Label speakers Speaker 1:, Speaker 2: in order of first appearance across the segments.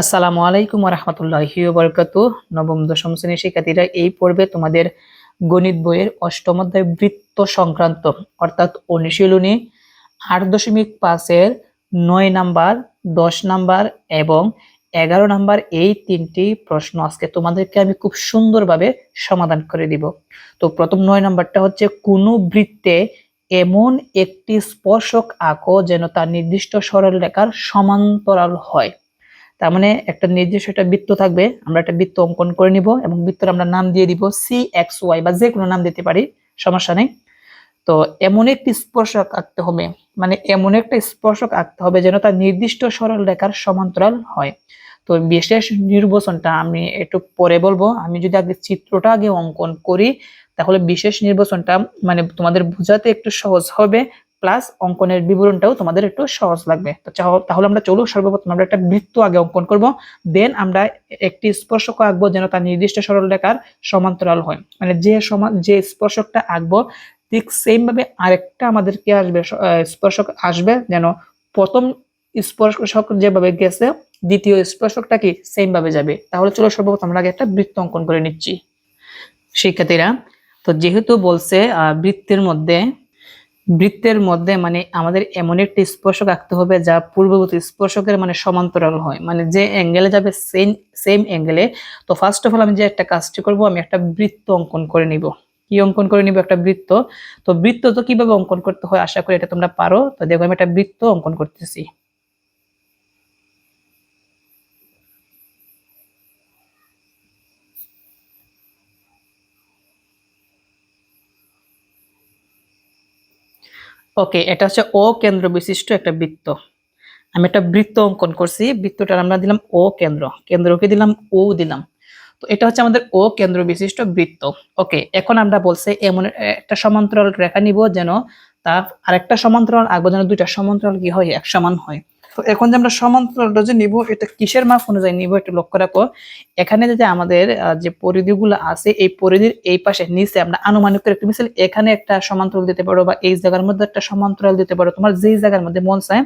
Speaker 1: আসসালামু আলাইকুম রহমতুল্লাহি বরকাতু নবম, দশম শ্রেণির শিক্ষার্থীরা এই পর্বে তোমাদের গণিত বইয়ের অষ্টম অধ্যায় বৃত্ত সংক্রান্ত, অর্থাৎ অনুশীলনী আট দশমিক পাঁচের নয় নাম্বার, দশ নাম্বার এবং এগারো নাম্বার এই তিনটি প্রশ্ন আজকে তোমাদেরকে আমি খুব সুন্দরভাবে সমাধান করে দিব। তো প্রথম নয় নাম্বারটা হচ্ছে, কোনো বৃত্তে এমন একটি স্পর্শক আঁকো যেন তার নির্দিষ্ট সরল রেখার সমান্তরাল হয়। তার মানে একটা নির্দিষ্ট একটা বৃত্ত থাকবে, আমরা একটা বৃত্ত অঙ্কন করে নিব এবং বৃত্তর আমরা নাম দিয়ে দিব সি এক্স ওয়াই বা যে কোনো নাম দিতে পারি, সমস্যা নেই। তো এমন একটি স্পর্শক আঁকতে হবে মানে এমন একটা স্পর্শক আঁকতে হবে যেন তার নির্দিষ্ট সরল রেখার সমান্তরাল হয়। তো বিশেষ নির্বাচনটা আমি একটু পরে বলব, আমি যদি আগে চিত্রটা আগে অঙ্কন করি, তাহলে বিশেষ নির্বাচনটা মানে তোমাদের বোঝাতে একটু সহজ হবে প্লাস অঙ্কনের বিবরণটাও তোমাদের একটু সহজ লাগবে। তো তাহলে আমরা চলো সর্বপ্রথম আমরা একটা বৃত্ত আগে অঙ্কন করব দেন আমরা একটি স্পর্শক আঁকবো যেন তার নির্দিষ্ট সরল রেখার সমান্তরাল হয়। মানে যে সমান, যে স্পর্শকটা আঁকবো, ঠিক সেম ভাবে আরেকটা আমাদের কি আসবে স্পর্শক আসবে যেন প্রথম স্পর্শক যেভাবে গেছে, দ্বিতীয় স্পর্শকটা কি সেম ভাবে যাবে। তাহলে চলো সর্বপ্রথম আমরা আগে একটা বৃত্ত অঙ্কন করে নিচ্ছি। শিক্ষার্থীরা, তো যেহেতু বলছে বৃত্তের মধ্যে বৃত্তের মধ্যে মানে আমাদের এমন একটি স্পর্শক আঁকতে হবে যা পূর্ববর্তী স্পর্শকের মানে সমান্তরাল হয়। মানে যে অ্যাঙ্গেলে যাবে সেম সেম অ্যাঙ্গেলে তো ফার্স্ট অফ অল আমি যে একটা কাজটি করব, আমি একটা বৃত্ত অঙ্কন করে নিব। কি অঙ্কন করে নিব একটা বৃত্ত? তো বৃত্ত তো কীভাবে অঙ্কন করতে হয় আশা করি এটা তোমরা পারো। তো দেখো আমি একটা বৃত্ত অঙ্কন করতেছি। ওকে এটা হচ্ছে ও কেন্দ্র বিশিষ্ট একটা বৃত্ত। আমি একটা বৃত্ত অঙ্কন করছি, বৃত্তটার আমরা দিলাম ও কেন্দ্র। কেন্দ্রকে দিলাম ও দিলাম। তো এটা হচ্ছে আমাদের ও কেন্দ্র বিশিষ্ট বৃত্ত। ওকে এখন আমরা বলছি এমন একটা সমান্তরাল রেখা নিব যেন তা আরেকটা সমান্তরাল আঁকবো যেন দুইটা সমান্তরাল কি হয়, এক সমান হয়। তো এখন যে আমরা সমান্তরালটা যে নিব, এটা কিসের মাপ অনুযায়ী নিব একটু লক্ষ্য রাখো। এখানে যে আমাদের যে পরিধিগুলো আছে, এই পরিধির এই পাশে, নিচে আমরা আনুমানিক করে একটু মিশাল এখানে একটা সমান্তরাল দিতে পারো বা এই জায়গার মধ্যে একটা সমান্তরাল দিতে পারো। তোমার যেই জায়গার মধ্যে মন চায়,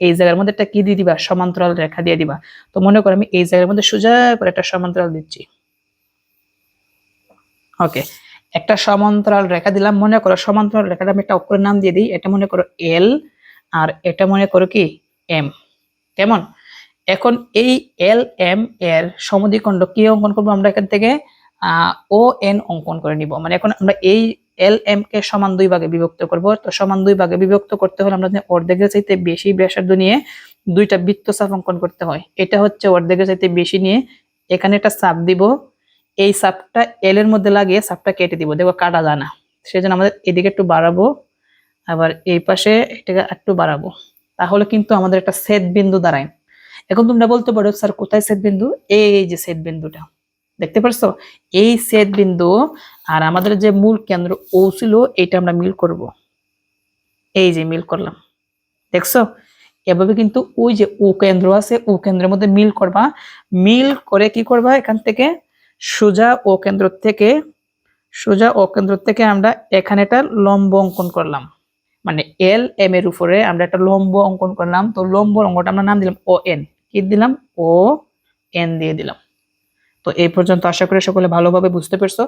Speaker 1: এই জায়গার মধ্যে একটা কি দিয়ে দিবা? সমান্তরাল রেখা দিয়ে দিবা। তো মনে করো আমি এই জায়গার মধ্যে সোজা করে একটা সমান্তরাল দিচ্ছি। ওকে, একটা সমান্তরাল রেখা দিলাম। মনে করো সমান্তরাল রেখাটা আমি একটা অক্ষরের নাম দিয়ে দিই। এটা মনে করো এল আর এটা মনে করো কি? এম। কেমন? এখন এই এল, এম এর সমদ্বিখণ্ড কি অঙ্কন করব আমরা এখান থেকে? ও, এন অঙ্কন করে নিব। মানে এখন আমরা এই এল, এম কে সমান দুই ভাগে বিভক্ত করব। তো সমান দুই ভাগে বিভক্ত করতে হলে আমরা অর্ধেকের চাইতে বেশি ব্যাসার্ধ নিয়ে দুইটা বৃত্তচাপ অঙ্কন করতে হয়। এটা হচ্ছে অর্ধেকের চাইতে বেশি নিয়ে এখানে একটা চাপ দিব। এই চাপটা এল এর মধ্যে লাগিয়ে চাপটা কেটে দিব। দেখো কাটা যায় না। সেজন্য আমাদের এদিকে একটু বাড়াবো। আবার এই পাশে এটাকে একটু বাড়াবো। তাহলে কিন্তু আমাদের একটা সেট বিন্দু দাঁড়ায়। এখন তোমরা বলতে পারো, স্যার, কোথায় সেট বিন্দু? এই যে সেট বিন্দুটা। দেখতে পারছ? এই সেট বিন্দু আর আমাদের যে মূল কেন্দ্র ও ছিল এটা আমরা মিল করব। এই যে মিল করলাম। দেখছ? এভাবে কিন্তু ওই যে ও কেন্দ্র আছে ও কেন্দ্রের মধ্যে মিল করবা। মিল করে কি করবা এখান থেকে? সোজা ও কেন্দ্র থেকে, সোজা ও কেন্দ্র থেকে আমরা এখানে একটা লম্ব অঙ্কন করলাম। মানে এল এম এর উপরে আমরা একটা লম্ব অঙ্কন করলাম। তো লম্ব অঙ্কটা আমরা নাম দিলাম ও এন কি দিলাম? ও এন দিয়ে দিলাম। তো এই পর্যন্ত আশা করি সকলে ভালোভাবে বুঝতে পেরেছ।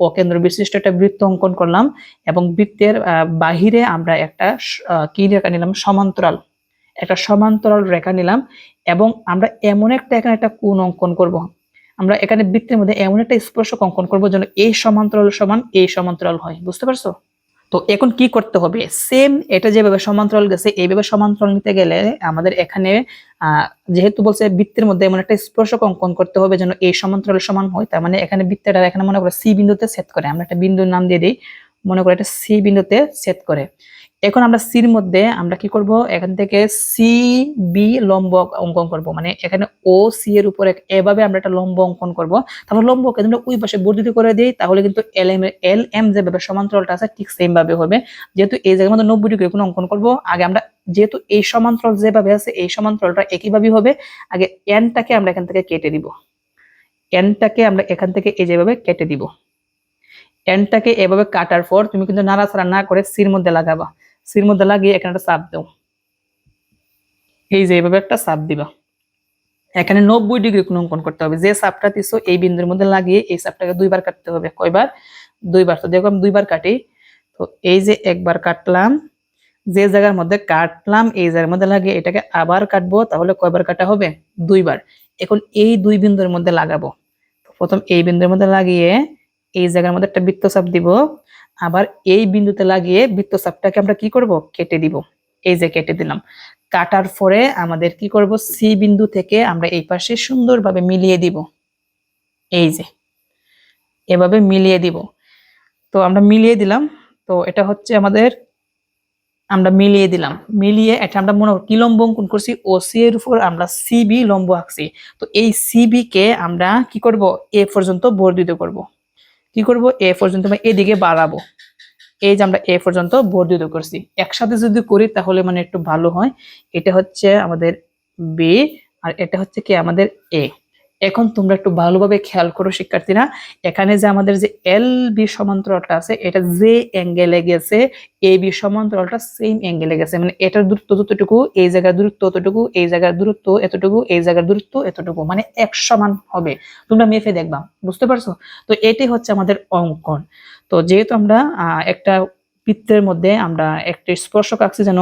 Speaker 1: ও কেন্দ্র বিশিষ্ট একটা বৃত্ত অঙ্কন করলাম এবং বৃত্তের বাহিরে আমরা একটা কি রেখা নিলাম? সমান্তরাল। একটা সমান্তরাল রেখা নিলাম এবং আমরা এমন একটা এখানে একটা কোণ অঙ্কন করব। আমরা এখানে বৃত্তের মধ্যে এমন একটা স্পর্শক অঙ্কন করব যেন এই সমান্তরাল সমান এই সমান্তরাল হয়। বুঝতে পারছ? তো এখন কি করতে হবে? সেম এটা যেভাবে সমান্তরাল গেছে, এইভাবে সমান্তরাল নিতে গেলে আমাদের এখানে যেহেতু বলছে বৃত্তের মধ্যে এমন একটা স্পর্শক অঙ্কন করতে হবে যেন এই সমান্তরাল সমান হয়, তার মানে এখানে বৃত্তটা এখানে মনে করে সি বিন্দুতে সেট করে, আমরা একটা বিন্দুর নাম দিয়ে দিই, মনে করে এটা সি বিন্দুতে সেট করে। এখন আমরা সির মধ্যে আমরা কি করব? এখান থেকে সি বি লম্ব অঙ্কন করব। মানে এখানে ও সি এর উপরে এভাবে আমরা একটা লম্ব অঙ্কন করব। তারপর লম্বকে আমরা ওই পাশে বর্ধিত করে দিই, তাহলে কিন্তু এল এম এল এম যেভাবে সমান্তরালটা আছে, ঠিক সেম ভাবে হবে। যেহেতু এই জায়গার মধ্যে নব্বই ডিগ্রি কোন অঙ্কন করব, আগে আমরা যেহেতু এই সমান্তরাল যেভাবে আছে, এই সমান্তরালটা একইভাবে হবে, আগে এনটাকে আমরা এখান থেকে কেটে দিব। এনটাকে আমরা এখান থেকে এই যেভাবে কেটে দিব। এনটাকে এভাবে কাটার পর তুমি কিন্তু নাড়াচাড়া না করে সির মধ্যে লাগাবা। সির মধ্যে লাগিয়ে এখানে একটা চাপ দাও। এই যে এইভাবে একটা চাপ দিবা। এখানে নব্বই ডিগ্রি কোণ অঙ্কন করতে হবে। যে সাপটা দিছো, এই বিন্দুর মধ্যে লাগিয়ে এই সাপটাকে দুইবার কাটতে হবে। কয়বার? দুইবার। তো দেখো আমি দুইবার কাটি। তো এই যে একবার কাটলাম, যে জায়গার মধ্যে কাটলাম, এই জায়গার মধ্যে লাগিয়ে এটাকে আবার কাটবো, তাহলে কয়বার কাটা হবে? দুইবার। এখন এই দুই বিন্দুর মধ্যে লাগাবো। প্রথম এই বিন্দুর মধ্যে লাগিয়ে এই জায়গার মধ্যে একটা বৃত্ত বৃত্তচাপ দিব। আবার এই বিন্দুতে লাগিয়ে বৃত্ত বৃত্তচাপটাকে আমরা কি করব? কেটে দিব। এই যে কেটে দিলাম। কাটার পরে আমাদের কি করব? সি বিন্দু থেকে আমরা এই পাশে সুন্দরভাবে মিলিয়ে দিব। এই যে। এভাবে মিলিয়ে দিব। তো আমরা মিলিয়ে দিলাম। তো এটা হচ্ছে আমাদের আমরা মিলিয়ে দিলাম। মিলিয়ে এটা আমরা মনে কি লম্ব অঙ্কন করছি। ও সি এর উপর আমরা সিবি লম্ব আঁকছি। তো এই সিবি কে আমরা কি করব? এ পর্যন্ত বর্ধিত করব। কি করব? এ পর্যন্ত আমরা এদিকে বাড়াবো। এই যে আমরা এ পর্যন্ত বর্ধিত করছি। একসাথে যদি করি তাহলে মানে একটু ভালো হয়। এটা হচ্ছে আমাদের বি আর এটা হচ্ছে কি? আমাদের এ এখন তোমরা একটু ভালোভাবে খেয়াল করো, শিক্ষার্থীরা। এখানে যে আমাদের যে এল বি সমান্তরালটা আছে, এটা যে অ্যাঙ্গেলে গেছে এ বি সমান্তরালটা সেম অ্যাঙ্গেলে গেছে। মানে এটার দূরত্ব যতটুকু, এই জায়গার দূরত্ব এতটুকু এই জায়গার দূরত্ব এতটুকু, এই জায়গার দূরত্ব এতটুকু। মানে এক সমান হবে। তোমরা মেপে দেখবা, বুঝতে পারছ? তো এটি হচ্ছে আমাদের অঙ্কন। তো যেহেতু আমরা একটা বৃত্তের মধ্যে আমরা একটা স্পর্শক আঁকছি যেন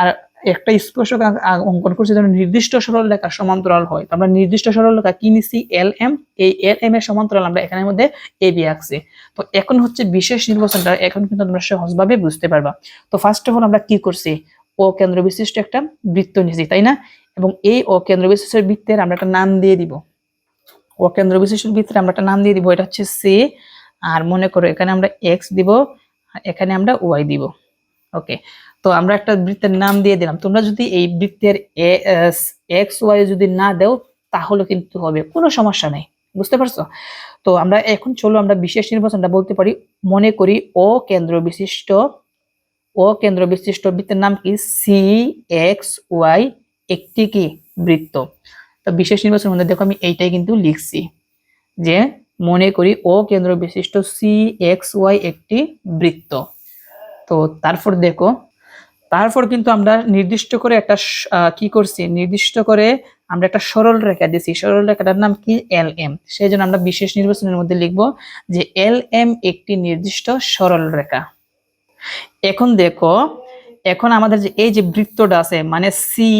Speaker 1: আর একটা স্পর্শক অঙ্কন করছি যেন নির্দিষ্ট সরল রেখা সমান্তরাল হয়। আমরা নির্দিষ্ট সরল রেখা কি নিছি? এল এম এই এল এম এর সমান্তরাল আমরা এখানের মধ্যে এ বি আঁকছি। তো এখন হচ্ছে বিশেষ নির্বাচনটা এখন কিন্তু তোমরা সহজভাবে বুঝতে পারবা। তো ফার্স্ট অফ অল আমরা কি করছি? ও কেন্দ্র বিশিষ্ট একটা বৃত্ত নিয়েছি তাই না? এবং এই ও কেন্দ্র বিশিষ্ট বৃত্তের আমরা একটা নাম দিয়ে দিব। ও কেন্দ্র বিশিষ্ট বৃত্তের আমরা একটা নাম দিয়ে দিব, এটা হচ্ছে সি আর মনে করো এখানে আমরা এক্স দিব এখানে আমরা ওয়াই দিব। ওকে তো আমরা একটা বৃত্তের নাম দিয়ে দিলাম। তোমরা যদি এই বৃত্তের এক্স, ওয়াই যদি না দেও, তাহলে কিন্তু হবে। কোনো সমস্যা নেই। বুঝতে পারছ? তো আমরা এখন চলো আমরা বিশেষ নির্বাচনটা বলতে পারি। মনে করি ও কেন্দ্র বিশিষ্ট, ও কেন্দ্র বিশিষ্ট বৃত্তের নাম কি? সি, এক্স, ওয়াই একটি কি? বৃত্ত। তো বিশেষ নির্বাচনের মধ্যে দেখো আমি এইটাই কিন্তু লিখছি যে মনে করি ও কেন্দ্র বিশিষ্ট সি, এক্স, ওয়াই একটি বৃত্ত। তো তারপর দেখো তারপর কিন্তু আমরা নির্দিষ্ট করে একটা কি করছি? নির্দিষ্ট করে আমরা একটা সরল রেখা দিছি। সরল রেখাটার নাম কি? L M. সেই জন্য আমরা বিশেষ নির্বাচনের মধ্যে লিখব যে এল এম একটি নির্দিষ্ট সরল রেখা। এখন দেখো, এখন আমাদের যে এই যে বৃত্তটা আছে মানে সি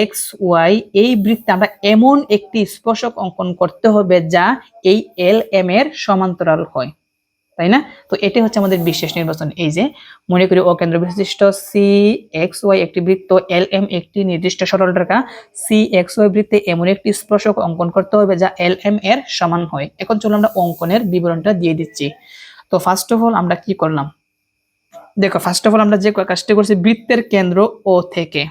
Speaker 1: এক্স ওয়াই, এই বৃত্তে আমরা এমন একটি স্পর্শক অঙ্কন করতে হবে যা এই এল এম এর সমান্তরাল হয়। তাই না? তো এটি হচ্ছে আমাদের বিশেষ নির্বাচন। এই যে মনে করি ও কেন্দ্র বিশিষ্ট সি এক্স ওয়াই একটি বৃত্ত এল এম একটি নির্দিষ্ট সরল রেখা। সি এক্স ওয়াই বৃত্তে এমন একটি স্পর্শক অঙ্কন করতে হবে যা এল এম এর সমান হয়। এখন চলো আমরা অঙ্কনের বিবরণটা দিয়ে দিচ্ছি। তো ফার্স্ট অফ অল আমরা কি করলাম? দেখো ফার্স্ট অফ অল আমরা যে কাজটি করছি বৃত্তের কেন্দ্র ও থেকে।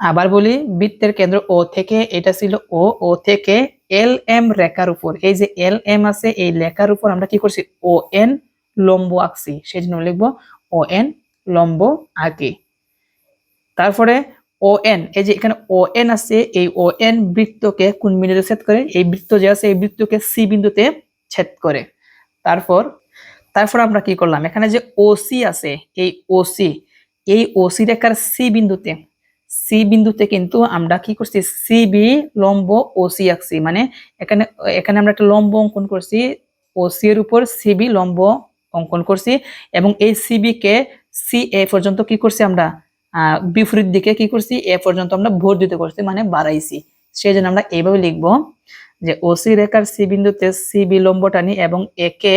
Speaker 1: আবার বলি, বৃত্তের কেন্দ্র ও থেকে এটা ছিল ও ও থেকে এল এম রেখার উপর। এই যে এল এম আছে, এই লেখার উপর আমরা কি করছি? ও এন লম্ব আঁকছি। সেই জন্য লিখব ও এন লম্ব আঁকি। তারপরে ও এন এই যে এখানে ও এন আছে, এই ও এন বৃত্তকে কোন বিন্দুতে ছেদ করে? এই বৃত্ত যে আছে, এই বৃত্তকে সি বিন্দুতে ছেদ করে। তারপর তারপর আমরা কি করলাম? এখানে যে ওসি আছে, এই ওসি এই ওসি রেখার সি বিন্দুতে সি বিন্দুতে কিন্তু আমরা কি করছি? সিবি লম্ব ও সি আঁকছি। মানে এখানে এখানে আমরা একটা লম্ব অঙ্কন করছি। ও সি এর উপর সিবি লম্ব অঙ্কন করছি। এবং এই সিবি কে সি এ পর্যন্ত কি করছি আমরা? বিপরীত দিকে কি করছি? এ পর্যন্ত আমরা ভোর দিতে করছি মানে বাড়াইছি। সেই জন্য আমরা এইভাবে লিখব যে ওসি রেখার সি বিন্দুতে সিবি লম্ব টানি এবং একে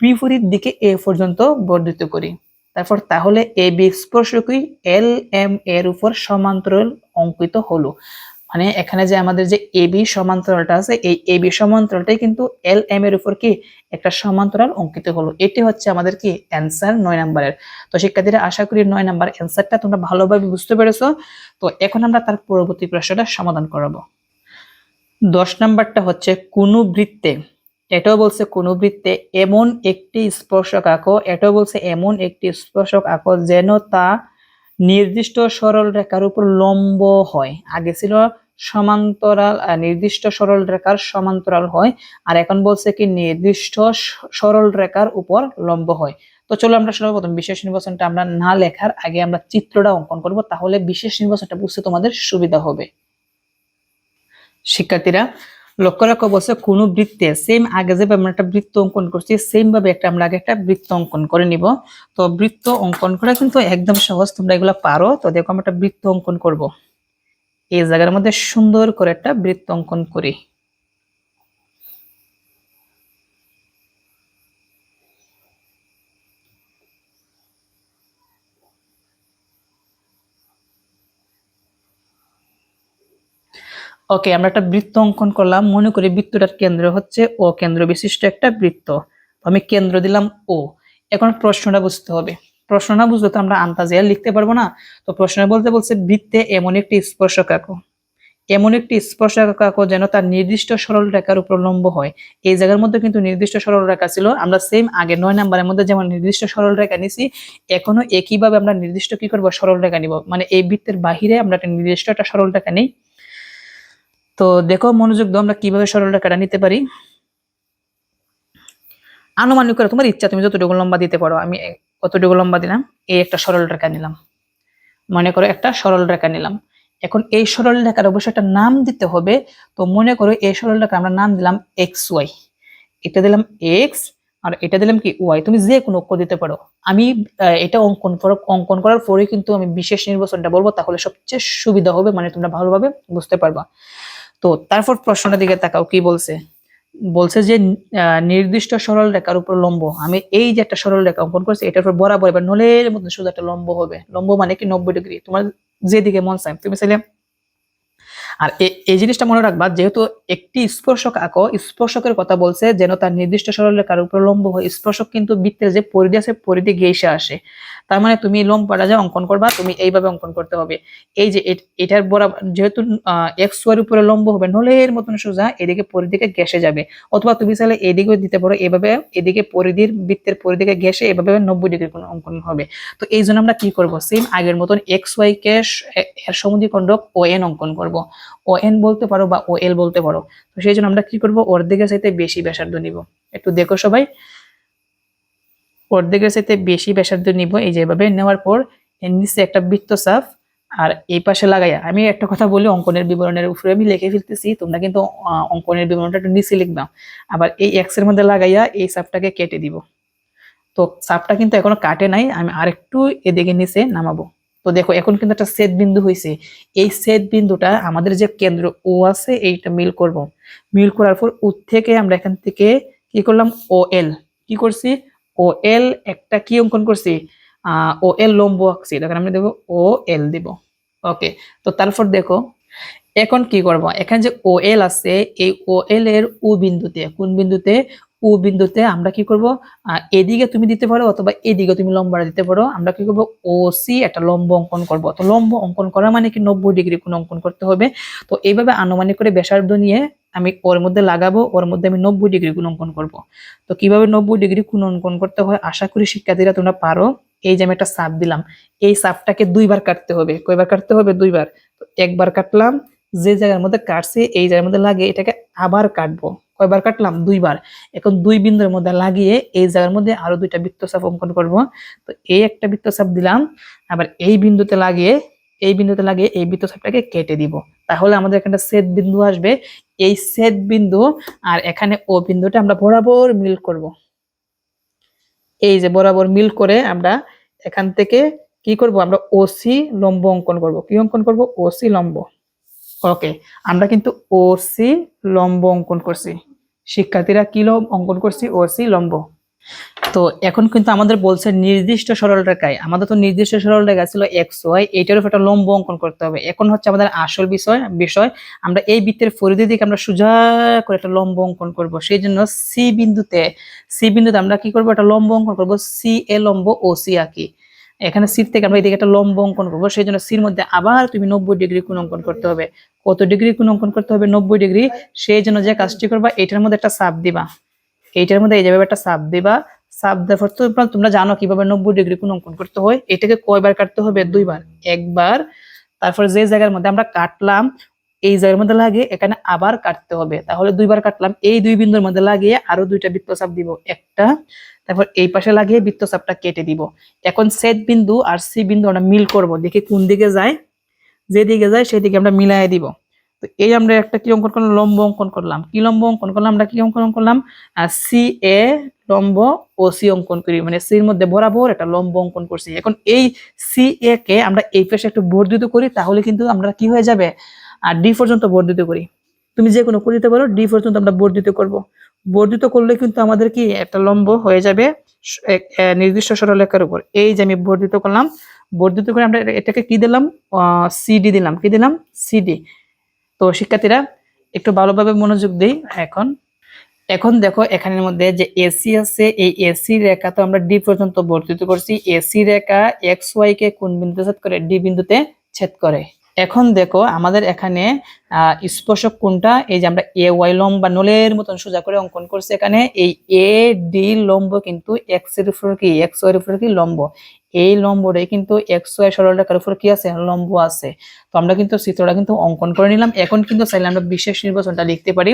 Speaker 1: বিপরীত দিকে এ পর্যন্ত বর্ধিত করি। তারপর তাহলে এ বি স্পর্শকই এল এম এর উপর সমান্তরাল অঙ্কিত হলো। মানে এখানে যে আমাদের যে এ বি সমান্তরালটা আছে, এই এ বি সমান্তরালটাই কিন্তু এল এম এর উপর কি একটা সমান্তরাল অঙ্কিত হলো। এটি হচ্ছে আমাদের কি অ্যান্সার নয় নাম্বারের। তো শিক্ষার্থীরা, আশা করি নয় নাম্বার অ্যান্সারটা তোমরা ভালোভাবে বুঝতে পেরেছ। তো এখন আমরা তার পরবর্তী প্রশ্নটা সমাধান করাবো। দশ নাম্বারটা হচ্ছে, কোনো বৃত্তে এটাও বলছে কোনো বৃত্তে এমন একটি স্পর্শক আঁকো, এটাও বলছে এমন একটি স্পর্শক আঁকো যেন তা নির্দিষ্ট সরল রেখার উপর লম্ব হয়। আগে ছিল সমান্তরাল নির্দিষ্ট সরল রেখার সমান্তরাল হয়, আর এখন বলছে কি নির্দিষ্ট সরল রেখার উপর লম্ব হয়। তো চলো আমরা সর্বপ্রথম বিশেষ নির্বাচনটা আমরা না লেখার আগে আমরা চিত্রটা অঙ্কন করব, তাহলে বিশেষ নির্বাচনটা বুঝতে তোমাদের সুবিধা হবে। শিক্ষার্থীরা লক্ষ্য রাখো, বলছে, কোন বৃত্তে সেম আগে যে আমরা একটা বৃত্ত অঙ্কন করছি সেম ভাবে একটা আমরা আগে একটা বৃত্ত অঙ্কন করে নিব। তো বৃত্ত অঙ্কন করা কিন্তু একদম সহজ, তোমরা এগুলো পারো। তো দেখো আমরা একটা বৃত্ত অঙ্কন করব। এই জায়গার মধ্যে সুন্দর করে একটা বৃত্ত অঙ্কন করি। ওকে আমরা একটা বৃত্ত অঙ্কন করলাম। মনে করি বৃত্তটার কেন্দ্র হচ্ছে ও কেন্দ্র বিশিষ্ট একটা বৃত্ত। আমি কেন্দ্র দিলাম ও এখন প্রশ্নটা বুঝতে হবে। প্রশ্ন না বুঝলে তো আমরা আন্তাজে লিখতে পারব না। তো প্রশ্ন বলতে বলছে, বৃত্তে এমন একটি স্পর্শক আঁকো এমন একটি স্পর্শক আঁকো যেন তার নির্দিষ্ট সরল রেখার উপর লম্ব হয়। এই জায়গার মধ্যে কিন্তু নির্দিষ্ট সরল রেখা ছিল। আমরা সেম আগে নয় নাম্বারের মধ্যে যেমন নির্দিষ্ট সরল রেখা নিছি, এখনও একইভাবে আমরা নির্দিষ্ট কি করব? সরল রেখা নিব। মানে এই বৃত্তের বাহিরে আমরা একটা নির্দিষ্ট একটা সরল রেখা নেই। তো দেখো মনোযোগ দাও, আমরা কীভাবে সরল রেখাটা নিতে পারি। আনুমানিক করে তোমার ইচ্ছা, তুমি যতটুকু লম্বা দিতে পারো, আমি কতটুকু লম্বা দিলাম, এই একটা সরল রেখা নিলাম। মনে করো একটা সরল রেখা নিলাম। এখন এই সরল রেখার অবশ্যই একটা নাম দিতে হবে, তো মনে করো এই সরল রেখা আমরা নাম দিলাম এক্স ওয়াই। এটা দিলাম এক্স, আর এটা দিলাম কি ওয়াই? তুমি যে কোনো অক্ষর দিতে পারো। আমি এটা অঙ্কন অঙ্কন করার পরে কিন্তু আমি বিশেষ নির্বাচনটা বলব, তাহলে সবচেয়ে সুবিধা হবে মানে তোমরা ভালোভাবে বুঝতে পারবা। তো তারপর প্রশ্নের দিকে তাকাও, কি বলছে? বলছে যে নির্দিষ্ট সরল রেখার উপর লম্ব। আমি এই যে একটা সরল রেখা অঙ্কন করছি, এটার উপর বরাবর এবার নলের মধ্যে শুধু একটা লম্ব হবে। লম্ব মানে কি নব্বই ডিগ্রি। তোমার যেদিকে মন চায়। তুমি চাইলে আর এই জিনিসটা মনে রাখবা, যেহেতু একটি স্পর্শক আঁকো, স্পর্শকের কথা বলছে যেন তার নির্দিষ্ট সরলরেখার উপর লম্ব হয়। স্পর্শক কিন্তু বৃত্তের যে পরিধি আছে, পরিধি গেসে আসে। তার মানে তুমি লম্বাটা যে অঙ্কন করবা, তুমি এইভাবে অঙ্কন করতে হবে। এই যে এটার বরাবর যেহেতু এক্স ওয়ার উপরে লম্ব হবে, নলের মতন সোজা এদিকে পরিধিকে ঘেসে যাবে। অথবা তুমি চাইলে এদিকেও দিতে পারো, এভাবে এদিকে পরিধির, বৃত্তের পরিধিকে ঘেসে এভাবে নব্বই ডিগ্রি কোণ অঙ্কন হবে। তো এই জন্য আমরা কি করব? সেম আগের মতন এক্স ওয়াই কে এর সমদ্বিখণ্ডক ও এন অঙ্কন করব। ও এন বলতে পারো বা ও এল বলতে পারো। তো সেই জন্য আমরা কি করব? অর্ধেকের চাইতে বেশি ব্যাসার্ধ নিব। একটু দেখো সবাই। অর্ধেকের চাইতে বেশি ব্যাসার্ধ নিব এই যে এভাবে। নেওয়ার পর এর নিচে একটা বৃত্ত বৃত্তচাপ আর এই পাশে লাগাইয়া। আমি একটা কথা বলি, অঙ্কনের বিবরণের উপরে আমি লিখে ফেলতেছি, তোমরা কিন্তু অঙ্কনের বিবরণটা একটু নিচে লিখবা। আবার এই এক্সের মধ্যে লাগাইয়া এই চাপটাকে কেটে দিব। তো চাপটা কিন্তু এখনও কাটে নাই, আমি আরেকটু এদিকে নিচে নামাবো। তো দেখো, এখন কিন্তু একটা ছেদ বিন্দু হয়েছে এই ছেদ বিন্দুটা আমাদের যে কেন্দ্র ও আছে, এইটা মিল করব। মিল করার পর ও থেকে আমরা এখান থেকে কি করলাম? ও এল কি করছি? ও এল একটা কি অঙ্কন করছি? ও এল লম্ব আঁকছি। দেখেন আমরা দেখো ও এল দিব। ওকে তো তারপর দেখো, এখন কি করব? এখানে যে ও এল আছে, এই ও এল এর ও বিন্দুতে, কোন বিন্দুতে? ও বিন্দুতে আমরা কি করব? এদিকে তুমি দিতে পারো অথবা এদিকে তুমি লম্বাটা দিতে পারো। আমরা কি করব? ও, সি একটা লম্ব অঙ্কন করব। তো লম্ব অঙ্কন করা মানে কি? নব্বই ডিগ্রি কোণ অঙ্কন করতে হবে। তো এইভাবে আনুমানিক করে ব্যাসার্ধ নিয়ে আমি ওর মধ্যে লাগাবো, ওর মধ্যে আমি নব্বই ডিগ্রি কোণ অঙ্কন করব। তো কীভাবে নব্বই ডিগ্রি কোণ অঙ্কন করতে হয়? আশা করি শিক্ষার্থীরা তোমরা পারো। এই যে আমি একটা সাপ দিলাম। এই সাপটাকে দুইবার কাটতে হবে। কয়বার কাটতে হবে? দুইবার। তো একবার কাটলাম। যে জায়গার মধ্যে কাটছে, এই জায়গার মধ্যে লাগে এটাকে আবার কাটবো। কয়বার কাটলাম? দুইবার। এখন দুই বিন্দুর মধ্যে লাগিয়ে এই জায়গার মধ্যে আরও দুইটা বৃত্তচাপ অঙ্কন করব। তো এই একটা বৃত্তচাপ দিলাম, আবার এই বিন্দুতে লাগিয়ে, এই বিন্দুতে লাগিয়ে এই বৃত্তচাপটাকে কেটে দিব। তাহলে আমাদের এখানে ছেদ বিন্দু আসবে। এই ছেদ বিন্দু আর এখানে ও বিন্দুটা আমরা বরাবর মিল করব। এই যে বরাবর মিল করে আমরা এখান থেকে কি করব? আমরা ওসি লম্ব অঙ্কন করব। কি অঙ্কন করব? ওসি লম্ব। ওকে আমরা কিন্তু ওসি লম্ব অঙ্কন করছি। শিক্ষার্থীরা কি লম্ব অঙ্কন করছি? ওসি লম্ব। তো এখন কিন্তু আমাদের বলছে নির্দিষ্ট সরল রেখায়। আমাদের তো নির্দিষ্ট সরল রেখা ছিল এক্স ওয়াই এইটার উপর একটা লম্ব অঙ্কন করতে হবে। এখন হচ্ছে আমাদের আসল বিষয় বিষয়, আমরা এই বৃত্তের পরিধি দিকে আমরা সোজা করে একটা লম্ব অঙ্কন করব। সেই জন্য সি বিন্দুতে সি বিন্দুতে আমরা কি করব? একটা লম্ব অঙ্কন করব। সি এ লম্ব ও সি আঁকি। এখানে সির থেকে আমরা এদিকে একটা লম্ব অঙ্কন করব, সেই জন্য সির মধ্যে আবার তুমি নব্বই ডিগ্রি কোন অঙ্কন করতে হবে। কত ডিগ্রি কোন অঙ্কন করতে হবে? নব্বই ডিগ্রি। সেই জন্য যে কাজটি করবা এটার মধ্যে একটা সাপ দিবা। এইটার মধ্যে এই যাবে একটা সাপ দিবা, সাপ দেওয়ার তোমরা তোমরা জানো কীভাবে নব্বই ডিগ্রি কোন অঙ্কন করতে হয়। এটাকে কয়বার কাটতে হবে? দুইবার। একবার। তারপর যে জায়গার মধ্যে আমরা কাটলাম, এই জায়গার মধ্যে লাগিয়ে এখানে আবার কাটতে হবে। তাহলে দুইবার কাটলাম, এই দুই বিন্দুর মধ্যে লাগিয়ে আরও দুইটা বৃত্ত বৃত্তচাপ দিব। একটা তারপর এই পাশে লাগিয়ে বৃত্তচাপটা কেটে দিব। এখন সেট বিন্দু আর সি বিন্দু আমরা মিল করব, দেখি কোন দিকে যায়। যেদিকে যায় সেদিকে আমরা মিলাই দিব। তো এই আমরা একটা কি অঙ্কন করলাম? লম্ব অঙ্কন করলাম। কি লম্ব অঙ্কন করলাম? আমরা কি অঙ্কন করলাম? সি এ লম্ব ও সি অঙ্কন করি। মানে সির মধ্যে বরাবর একটা লম্ব অঙ্কন করছি। এখন এই সি এ কে আমরা এই পাশে একটু বর্ধিত করি, তাহলে কিন্তু আমরা কি হয়ে যাবে? আর ডি পর্যন্ত বর্ধিত করি। তুমি যে কোনো করে দিতে পারো ডি পর্যন্ত আমরা বর্ধিত করব। বর্ধিত করলে কিন্তু আমাদের কি একটা লম্ব হয়ে যাবে নির্দিষ্ট সরলরেখার উপর। এই যে আমি বর্ধিত করলাম, বর্ধিত করে আমরা এটাকে কি দিলাম? সিডি দিলাম। কি দিলাম? সিডি তো শিক্ষার্থীরা, একটু ভালোভাবে মনোযোগ দিই এখন। এখন দেখো, এখানের মধ্যে যে এসি আছে, এই এসি রেখা তো আমরা ডি পর্যন্ত বর্ধিত করছি। এসি রেখা এক্স ওয়াই কে কোন বিন্দুতে ছেদ করে? ডি বিন্দুতে ছেদ করে। এখন দেখো আমাদের এখানে স্পর্শক কোনটা? এই যে আমরা এ, ওয়াই লম্ব নলের মতন সোজা করে অঙ্কন করছি এখানে। এই এ, ডি লম্ব কিন্তু এক্সের উপর কি? এক্সের উপর কি? লম্ব। এই লম্বটাই কিন্তু এক্স ওয়াই সরলরেখার উপর কি আছে? লম্ব আছে। তো আমরা কিন্তু চিত্রটা কিন্তু অঙ্কন করে নিলাম। এখন কিন্তু চাইলে আমরা বিশেষ নির্বাচনটা লিখতে পারি।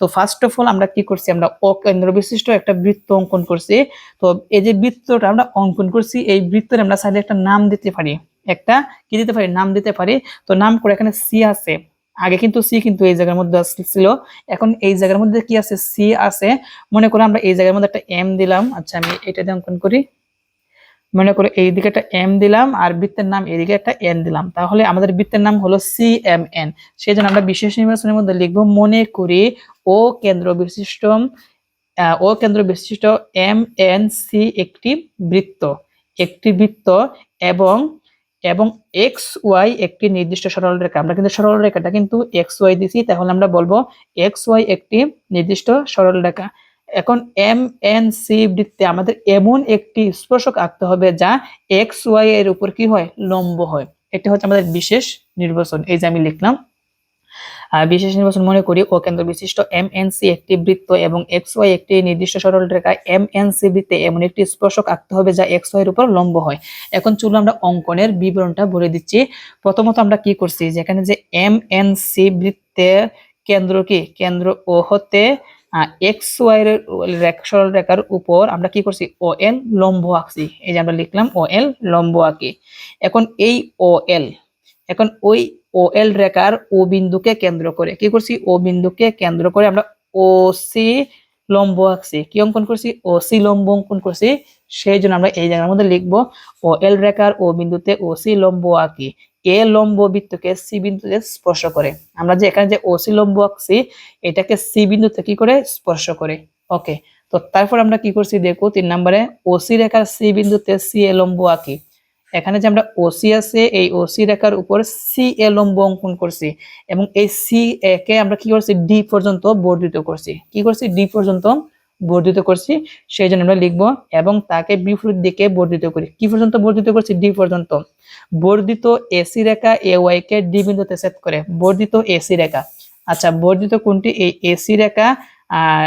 Speaker 1: তো ফার্স্ট অফ অল আমরা কি করছি? আমরা অকেন্দ্র বিশিষ্ট একটা বৃত্ত অঙ্কন করছি। তো এই যে বৃত্তটা আমরা অঙ্কন করছি, এই বৃত্তের আমরা চাইলে একটা নাম দিতে পারি। একটা কি দিতে পারি? নাম দিতে পারি। তো নাম করে এখানে সি আছে। আগে কিন্তু সি কিন্তু এই জায়গার মধ্যে ছিল। এখন এই জায়গার মধ্যে কি আছে? সি আছে। মনে করো আমরা এই জায়গার মধ্যে একটা এম দিলাম। আচ্ছা আমি এটা দিয়ে অঙ্কন করি। মনে করো এই দিকে একটা এম দিলাম আর বৃত্তের নাম এদিকে একটা এন দিলাম। তাহলে আমাদের বৃত্তের নাম হলো সি এম এন সেই জন্য আমরা বিশেষ নির্বাচনের মধ্যে লিখব, মনে করি ও কেন্দ্র বিশিষ্ট ও কেন্দ্র বিশিষ্ট এম এন সি একটি বৃত্ত। একটি বৃত্ত এবং এবং এক্স ওয়াই একটি নির্দিষ্ট সরলরেখা আমরা কিন্তু সরলরেখাটা কিন্তু এক্স ওয়াই দিছি, তাহলে আমরা বলব এক্স ওয়াই একটি নির্দিষ্ট সরলরেখা এখন এম এন সি বৃত্তে আমাদের এমন একটি স্পর্শক আঁকতে হবে যা এক্স ওয়াই এর উপর কি হয়? লম্ব হয়। এটা হচ্ছে আমাদের বিশেষ নির্বাচন। এই যে আমি লিখলাম বিশেষ নির্বাচন মনে করি ও কেন্দ্র বিশিষ্ট এম একটি বৃত্ত এবং এক্স ওয়াই একটি নির্দিষ্ট সরলরেখা এম এন বৃত্তে এমন একটি স্পর্শক আঁকতে হবে যা এক্স ওয়াই এর উপর লম্ব হয়। এখন চলো আমরা অঙ্কনের বিবরণটা বলে দিচ্ছি। প্রথমত আমরা কি করছি? যেখানে যে এম এন সি বৃত্তের কেন্দ্র কি? কেন্দ্র ও হতে এক্স ওয়াই এর রেখা সরলরেখার উপর আমরা কি করছি? ও এল লম্ব আঁকছি। এই যে আমরা লিখলাম ও এল লম্ব আঁকি। এখন এই ও এল এখন ওই ও এল রেখার ও বিন্দুকে কেন্দ্র করে। কি করছি? ও বিন্দুকে কেন্দ্র করে আমরা ও সি লম্ব আঁকছি। কি অঙ্কন করছি? ও সি লম্ব অঙ্কন করছি। সেই জন্য আমরা এই জায়গার মধ্যে লিখব, ও এল রেখার ও বিন্দুতে ও সি লম্ব আঁকি। এ লম্ব বৃত্তকে সি বিন্দুতে স্পর্শ করে। আমরা যে এখানে যে ও সি লম্ব আঁকছি, এটাকে সি বিন্দুতে কি করে? স্পর্শ করে। ওকে, তো তারপর আমরা কি করছি? দেখো, তিন নম্বরে ওসি রেখার সি বিন্দুতে সি এ লম্ব আঁকি। এখানে যে আমরা ওসি আছে, এই ওসি রেখার উপর সি এ লম্ব অঙ্কন করছি এবং এই সি এ কে আমরা কি করছি? ডি পর্যন্ত বর্ধিত করছি। কি করছি? ডি পর্যন্ত বর্ধিত করছি। সেই জন্য আমরা লিখব এবং তাকে বিপরীত দিকে বর্ধিত করি। কি পর্যন্ত বর্ধিত করছি? ডি পর্যন্ত। বর্ধিত এসি রেখা এ ওয়াই কে ডি বিন্দুতে সেট করে। বর্ধিত এসি রেখা। আচ্ছা বর্ধিত কোনটি? এই এসি রেখা আর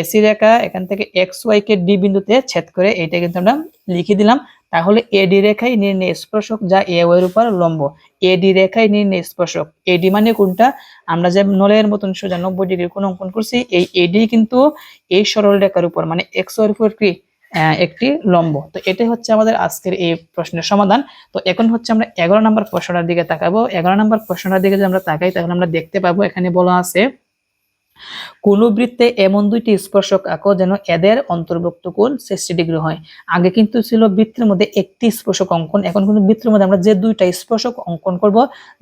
Speaker 1: এসি রেখা এখান থেকে এক্স ওয়াই কে ডি বিন্দুতে ছেদ করে এটা কিন্তু আমরা লিখে দিলাম। তাহলে এডি রেখাই নির্ণয় স্পর্শক যা এ ওয়ের উপর লম্ব। এডি রেখাই নির্ণয় স্পর্শক এডি মানে কোনটা? আমরা যে নলের মতন সোজা নব্বই ডিগ্রি কোন অঙ্কন করছি, এই এডি কিন্তু এই সরল রেখার উপর মানে এক্স ওয়াই এর উপর কি? একটি লম্ব। তো এটাই হচ্ছে আমাদের আজকের এই প্রশ্নের সমাধান। তো এখন হচ্ছে আমরা এগারো নম্বর প্রশ্নটার দিকে তাকাবো। এগারো নম্বর প্রশ্নটার দিকে যদি আমরা তাকাই, তাহলে আমরা দেখতে পাবো, এখানে বলা আছে কোন বৃত্তে এমন দুইটি স্পর্শক আঁকো যেন এদের অন্তর্ভুক্ত কোণ ষষ্ঠী ডিগ্রি হয়। আগে কিন্তু ছিল বৃত্তের মধ্যে একটি স্পর্শক অঙ্কন, এখন কিন্তু বৃত্তের মধ্যে আমরা যে দুইটা স্পর্শক অঙ্কন করব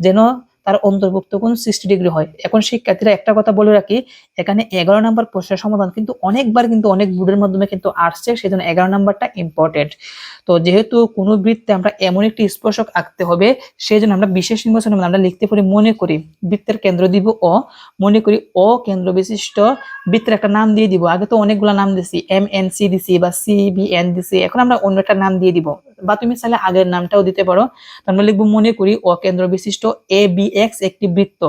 Speaker 1: যেন তার অন্তর্ভুক্ত কোণ সিক্সটি ডিগ্রি হয়। এখন শিক্ষার্থীরা একটা কথা বলে রাখি, এখানে এগারো নম্বর প্রশ্নের সমাধান কিন্তু অনেকবার কিন্তু অনেক বুডের মাধ্যমে কিন্তু আসছে, সেজন্য এগারো নম্বরটা ইম্পর্টেন্ট তো যেহেতু কোনো বৃত্তে আমরা এমন একটি স্পর্শক আঁকতে হবে সেই জন্য আমরা বিশেষ নির্বাচনের মধ্যে আমরা লিখতে পারি মনে করি। বৃত্তের কেন্দ্র দিব অ, মনে করি অ কেন্দ্র বিশিষ্ট বৃত্তের একটা নাম দিয়ে দিব। আগে তো অনেকগুলো নাম দিছি এম এন সি দিছি বা সি বি এন দিছি, এখন আমরা অন্য একটা নাম দিয়ে দিব। বা তুমি চাইলে আগের নামটাও দিতে পারো। আমরা লিখব মনে করি অ কেন্দ্র বিশিষ্ট এ বি এক্স একটি বৃত্ত।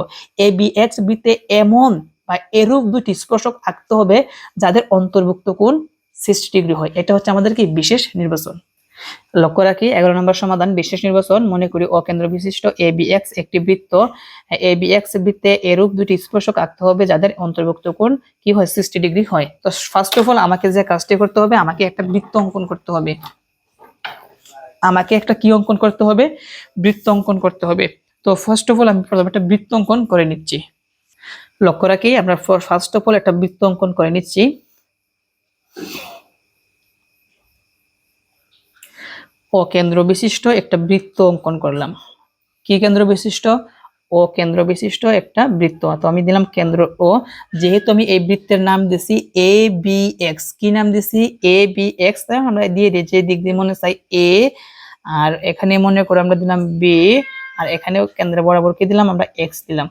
Speaker 1: এ বি এক্স বৃত্তে এমন বা এরূপ দুটি স্পর্শক আঁকতে হবে যাদের অন্তর্ভুক্ত কোণ সিক্সটি ডিগ্রি হয়। এটা হচ্ছে আমাদের কি? বিশেষ নির্বাচন। লক্ষ্য রাখি, এগারো নম্বর সমাধান, বিশেষ নির্বাচন। মনে করি অকেন্দ্র বিশিষ্ট এ এক্স একটি বৃত্ত। এ বি এক্স বৃত্তে এরূপ দুটি স্পর্শক আঁকতে হবে যাদের অন্তর্ভুক্ত কোণ কি হয়? সিক্সটি ডিগ্রি হয়। তো ফার্স্ট অফ অল আমাকে যে কাজটি করতে হবে, আমাকে একটা বৃত্ত অঙ্কন করতে হবে। আমাকে একটা কি অঙ্কন করতে হবে? বৃত্ত অঙ্কন করতে হবে। তো ফার্স্ট অফ অল আমি প্রথমে একটা বৃত্ত অঙ্কন করে নিচ্ছি। লক্ষ্য রাখি, আমরা ফার্স্ট অফ অল একটা বৃত্ত অঙ্কন করে নিচ্ছি। ও কেন্দ্র বিশিষ্ট একটা বৃত্ত অঙ্কন করলাম। কি কেন্দ্র বিশিষ্ট? ও কেন্দ্র বিশিষ্ট একটা বৃত্ত। তো আমি দিলাম কেন্দ্র ও। যেহেতু আমি এই বৃত্তের নাম দিছি এ বি এক্স। কি নাম দিছি? A B X. আমরা দিয়ে দিই যে দিক দিয়ে মনে চাই এ, আর এখানে মনে করে আমরা দিলাম বি। আর এখানেও কেন্দ্র বরাবর কি দিলাম? আমরা এক্স দিলাম।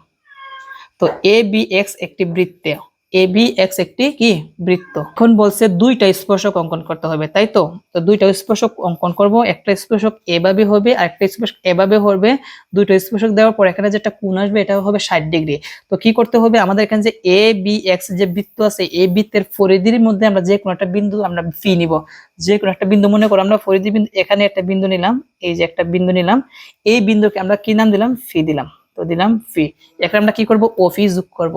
Speaker 1: তো এ বি এক্স একটি বৃত্তে। এ বি এক্স একটি কি? বৃত্ত। এখন বলছে দুইটা স্পর্শক অঙ্কন করতে হবে, তাই তো? দুইটা স্পর্শক অঙ্কন করব, একটা স্পর্শক এভাবে হবে আর একটা স্পর্শক এভাবে হবে। দুইটা স্পর্শক দেওয়ার পর এখানে যেটা কোণ আসবে, এটা হবে ষাট ডিগ্রি। তো কি করতে হবে? আমাদের এখানে যে এ বি এক্স যে বৃত্ত আছে, এই বৃত্তের পরিধির মধ্যে আমরা যে কোনো একটা বিন্দু আমরা ফি নিব। যে কোনো একটা বিন্দু মনে করো আমরা পরিধি বিন্দু, এখানে একটা বিন্দু নিলাম, এই যে একটা বিন্দু নিলাম, এই বিন্দুকে আমরা কি নাম দিলাম? ফি দিলাম। তো দিলাম ফি। এখানে আমরা কি করব? ও ফি যোগ করব।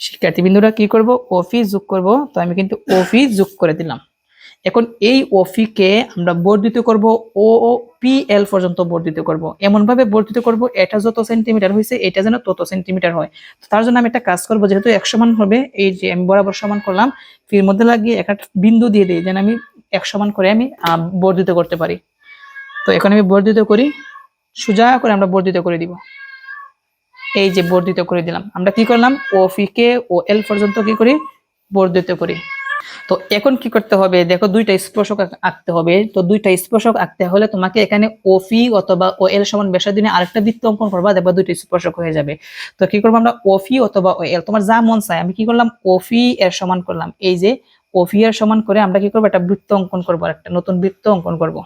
Speaker 1: শিক্ষার্থী বিন্দুরা কি করব? অফি যোগ করব। তো আমি কিন্তু অফি যোগ করে দিলাম। এখন এই অফিকে আমরা বর্ধিত করব। ও ও পি এল পর্যন্ত বর্ধিত করব। এমন ভাবে বর্ধিত করব, এটা যত সেন্টিমিটার হয়েছে এটা যেন তত সেন্টিমিটার হয়। তো তার জন্য আমি একটা কাজ করব, যেহেতু এক সমান হবে, এই যে আমি বরাবর সমান করলাম ফির মধ্যে লাগিয়ে একটা বিন্দু দিয়ে দিই, যেন আমি এক সমান করে আমি বর্ধিত করতে পারি। তো এখন আমি বর্ধিত করি, সোজা করে আমরা বর্ধিত করে দিব। এই যে বর্ধিত করে দিলাম। আমরা কি করলাম? ও ফিকে ও এল পর্যন্ত কি করি? বর্ধিত করি। তো এখন কি করতে হবে? দেখো দুইটা স্পর্শক আঁকতে হবে। তো দুইটা স্পর্শক আঁকতে হলে তোমাকে এখানে ও ফি অথবা ও এল সমান বেসার দিনে আরেকটা বৃত্ত অঙ্কন করবা, দেখবা দুইটা স্পর্শক হয়ে যাবে। তো কি করব আমরা? ও ফি অথবা ও এল তোমার যা মন চায়, আমি কি করলাম? ও ফি এর সমান করলাম। এই যে ও ফি এর সমান করে আমরা কি করব? একটা বৃত্ত অঙ্কন করব একটা নতুন বৃত্ত অঙ্কন করব।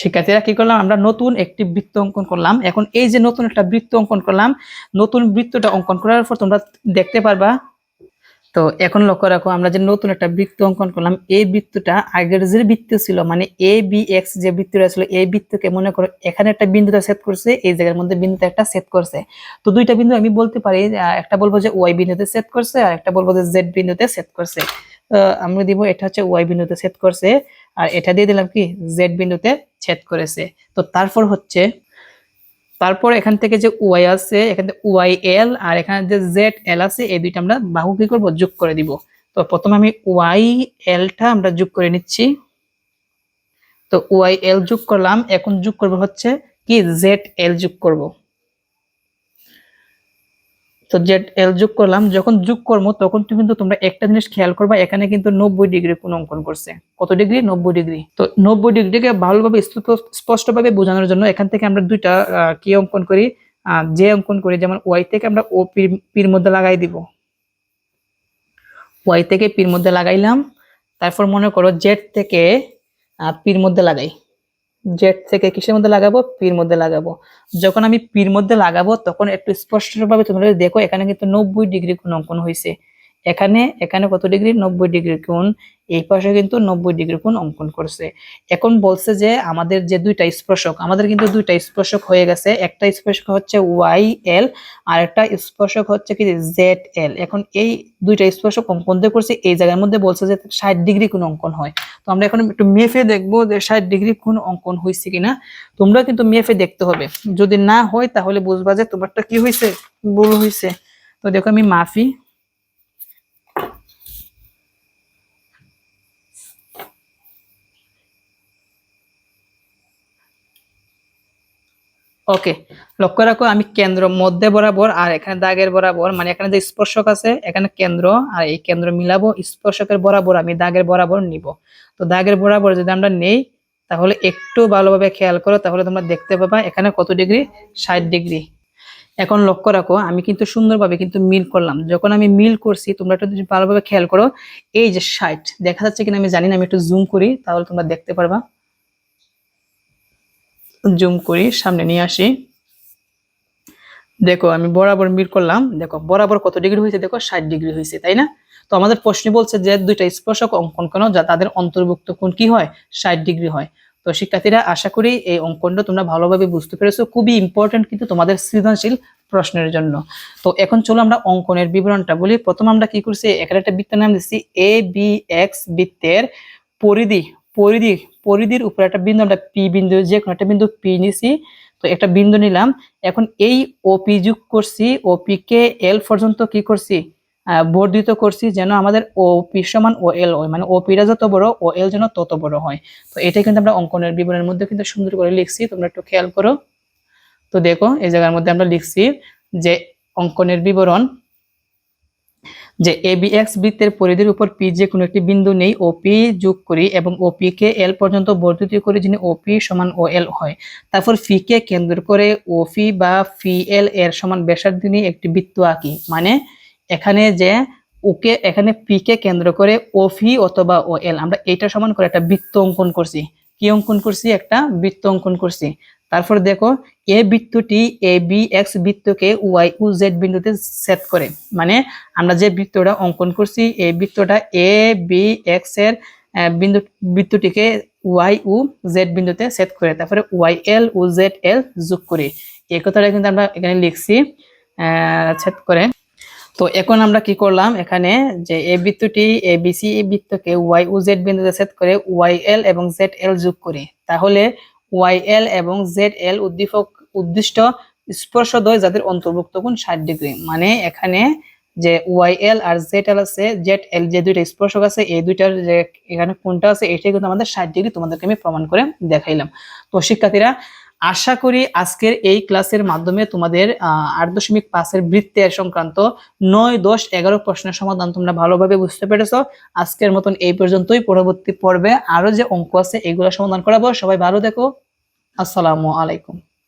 Speaker 1: শিক্ষার্থীরা কি করলাম? আমরা নতুন একটি বৃত্ত অঙ্কন করলাম। এখন এই যে নতুন একটা বৃত্ত অঙ্কন করলাম, নতুন বৃত্তটা অঙ্কন করার পর তোমরা দেখতে পারবা। তো এখন লক্ষ্য রাখো, আমরা যে নতুন একটা বৃত্ত অঙ্কন করলাম, এই বৃত্তটা আগের যে বৃত্ত ছিল মানে এ বি এক্স যে বৃত্তটা ছিল, এই বৃত্তকে মনে করো এখানে একটা বিন্দুটা সেট করছে, এই জায়গার মধ্যে বিন্দুটা একটা সেট করছে। তো দুইটা বিন্দু আমি বলতে পারি একটা বলব যে ওয়াই বিন্দুতে সেট করছে, আর একটা বলব যে জেড বিন্দুতে সেট করছে। আমরা দিব এটা হচ্ছে ওয়াই বিন্দুতে সেট করছে। আর এটা দিয়ে দিলাম কি? জেড বিন্দুতে ছেদ করেছে। তো তারপর হচ্ছে, তারপর এখান থেকে যে ওয়াই আছে, এখান থেকে ওয়াই এল আর এখানে যে জেড এল আছে, এই দুইটা আমরা বাহু কি করব? যোগ করে দিব। তো প্রথমে আমি ওয়াই এলটা আমরা যোগ করে নিচ্ছি। তো ওয়াই এল যোগ করলাম, এখন যোগ করব হচ্ছে কি? জেড এল যোগ করব। তো জেড এল যোগ করলাম, যখন যোগ করব, তখন তুমি কিন্তু তোমরা একটা জিনিস খেয়াল করবা, এখানে কিন্তু নব্বই ডিগ্রি কোন অঙ্কন করছে। কত ডিগ্রি নব্বই ডিগ্রি তো নব্বই ডিগ্রিকে ভালোভাবে স্পষ্ট- স্পষ্টভাবে বোঝানোর জন্য এখান থেকে আমরা দুইটা কি অঙ্কন করি? যে অঙ্কন করি, যেমন ওয়াই থেকে আমরা ও পির মধ্যে লাগাই দিব। ওয়াই থেকে পির মধ্যে লাগাইলাম, তারপর মনে করো জেড থেকে পির মধ্যে লাগাই। জেড থেকে কিসের মধ্যে লাগাবো? পির মধ্যে লাগাবো। যখন আমি পির মধ্যে লাগাবো, তখন একটু স্পষ্টভাবে তোমরা দেখো, এখানে কিন্তু নব্বই ডিগ্রি কোন অঙ্কন হয়েছে এখানে এখানে কত ডিগ্রি? নব্বই ডিগ্রি কোণ। এই পাশে কিন্তু নব্বই ডিগ্রি কোণ অঙ্কন করছে। এখন বলছে যে আমাদের যে দুইটা স্পর্শক, আমাদের কিন্তু দুইটা স্পর্শক হয়ে গেছে। একটা স্পর্শক হচ্ছে ওয়াই এল, আর একটা স্পর্শক হচ্ছে কি জেড এল। এখন এই দুইটা স্পর্শক অঙ্কন দিয়ে করছে, এই জায়গার মধ্যে বলছে যে ষাট ডিগ্রি কোণ অঙ্কন হয়। তো আমরা এখন একটু মেফে দেখব যে ষাট ডিগ্রি কোণ অঙ্কন হয়েছে কিনা। তোমরা কিন্তু মেফে দেখতে হবে। যদি না হয়, তাহলে বুঝবা যে তোমারটা কি হয়েছে ভুল হয়েছে তো দেখো আমি মাফি ওকে, লক্ষ্য রাখো, আমি কেন্দ্র মধ্যে বরাবর আর এখানে দাগের বরাবর মানে এখানে যে স্পর্শক আছে, এখানে কেন্দ্র, আর এই কেন্দ্র মিলাবো, স্পর্শকের বরাবর, আমি দাগের বরাবর নিব। তো দাগের বরাবর যদি আমরা নেই, তাহলে একটু ভালোভাবে খেয়াল করো, তাহলে তোমরা দেখতে পাবা এখানে কত ডিগ্রি? ষাট ডিগ্রি। এখন লক্ষ্য রাখো, আমি কিন্তু সুন্দরভাবে কিন্তু মিল করলাম। যখন আমি মিল করছি, তোমরা একটু ভালোভাবে খেয়াল করো, এই যে ষাট, দেখা যাচ্ছে কিনা আমি জানি না, আমি একটু জুম করি, তাহলে তোমরা দেখতে পারবা। জুম করি, সামনে নিয়ে আসি। দেখো, আমি বরাবর মিল করলাম। দেখো, বরাবর কত ডিগ্রি হয়েছে? দেখো, ষাট ডিগ্রি হয়েছে, তাই না? তো আমাদের প্রশ্নে বলছে যে, দুইটা স্পর্শক অঙ্কন কেন? যা তাদের অন্তর্ভুক্ত কোণ কি হয়? ষাট ডিগ্রি হয়। তো শিক্ষার্থীরা, আশা করি এই অঙ্কনটা তোমরা ভালোভাবে বুঝতে পেরেছ। খুবই ইম্পর্টেন্ট কিন্তু তোমাদের সৃজনশীল প্রশ্নের জন্য। তো এখন চলো আমরা অঙ্কনের বিবরণটা বলি। প্রথম আমরা কি করছি? এখানে একটা বৃত্তের নাম দিচ্ছি এ বি এক্স বৃত্তের পরিধি। পরিধি পরিধির উপরে একটা বিন্দু, আমরা পি বিন্দু, যে কোনো একটা বিন্দু পি নিছি। তো একটা বিন্দু নিলাম। এখন এই ওপি যোগ করছি ওপি কে এল পর্যন্ত কি করছি? বর্ধিত করছি যেন আমাদের ও পি সমান ও এল হয়। মানে ও পিটা যত বড় ও এল যেন তত বড় হয়। তো এটাই কিন্তু আমরা অঙ্কনের বিবরণের মধ্যে কিন্তু সুন্দর করে লিখছি। তোমরা একটু খেয়াল করো। তো দেখো, এই জায়গার মধ্যে আমরা লিখছি যে অঙ্কনের বিবরণ যে এ বি এক্স বৃত্তের পরিধির উপর পি যে কোনো একটি বিন্দু নেই ও পি যোগ করি এবং ও পি কে এল পর্যন্ত বর্ধিত করি যিনি ও পি সমান ও এল হয়। তারপর ফি কে কেন্দ্র করে ও ফি বা ফি এল এর সমান ব্যাসার্ধ নিয়ে একটি বৃত্ত আঁকি। মানে এখানে যে ওকে এখানে পি কে কেন্দ্র করে ও ফি অথবা ও এল আমরা এইটা সমান করে একটা বৃত্ত অঙ্কন করছি। কি অঙ্কন করছি? একটা বৃত্ত অঙ্কন করছি। তারপর দেখো, এ বৃত্তটি এ, বি, এক্স বৃত্তকে ওয়াই ও জেড বিন্দুতে সেট করে। মানে আমরা যে বৃত্তটা অঙ্কন করছি এই বৃত্তটা এ, বি, এক্সের বিন্দু, বৃত্তটিকে ওয়াই ও জেড বিন্দুতে সেট করে। তারপরে ওয়াই এল ও জেড এল যোগ করে। এই কথাটা কিন্তু আমরা এখানে লিখছি সেট করে। তো এখন আমরা কি করলাম, এখানে যে এ বৃত্তটি এ, বি, সি এই বৃত্তকে ওয়াই ও জেড বিন্দুতে সেট করে ওয়াই এল এবং জেড এল যোগ করি। তাহলে ওয়াই এল এবং জেড এল উদ্দীপক, উদ্দিষ্ট স্পর্শদ্বয় যাদের অন্তর্ভুক্ত কোন ষাট ডিগ্রি। মানে এখানে যে ওয়াইএল আর জেড এল আছে, জেড এল যে দুইটা স্পর্শক আছে, এই দুইটার যে এখানে কোনটা আছে, এটাই কিন্তু আমাদের ষাট ডিগ্রি তোমাদেরকে আমি প্রমাণ করে দেখাইলাম। তো শিক্ষার্থীরা আশা করি আজকের এই ক্লাসের মাধ্যমে তোমাদের আট দশমিক পাঁচের বৃত্তের সংক্রান্ত নয় দশ এগারো প্রশ্নের সমাধান তোমরা ভালোভাবে বুঝতে পেরেছ। আজকের মতন এই পর্যন্তই। পরবর্তী পর্বে আরও যে অঙ্ক আছে, এগুলো সমাধান করাবো। সবাই ভালো দেখো আসসালামু আলাইকুম।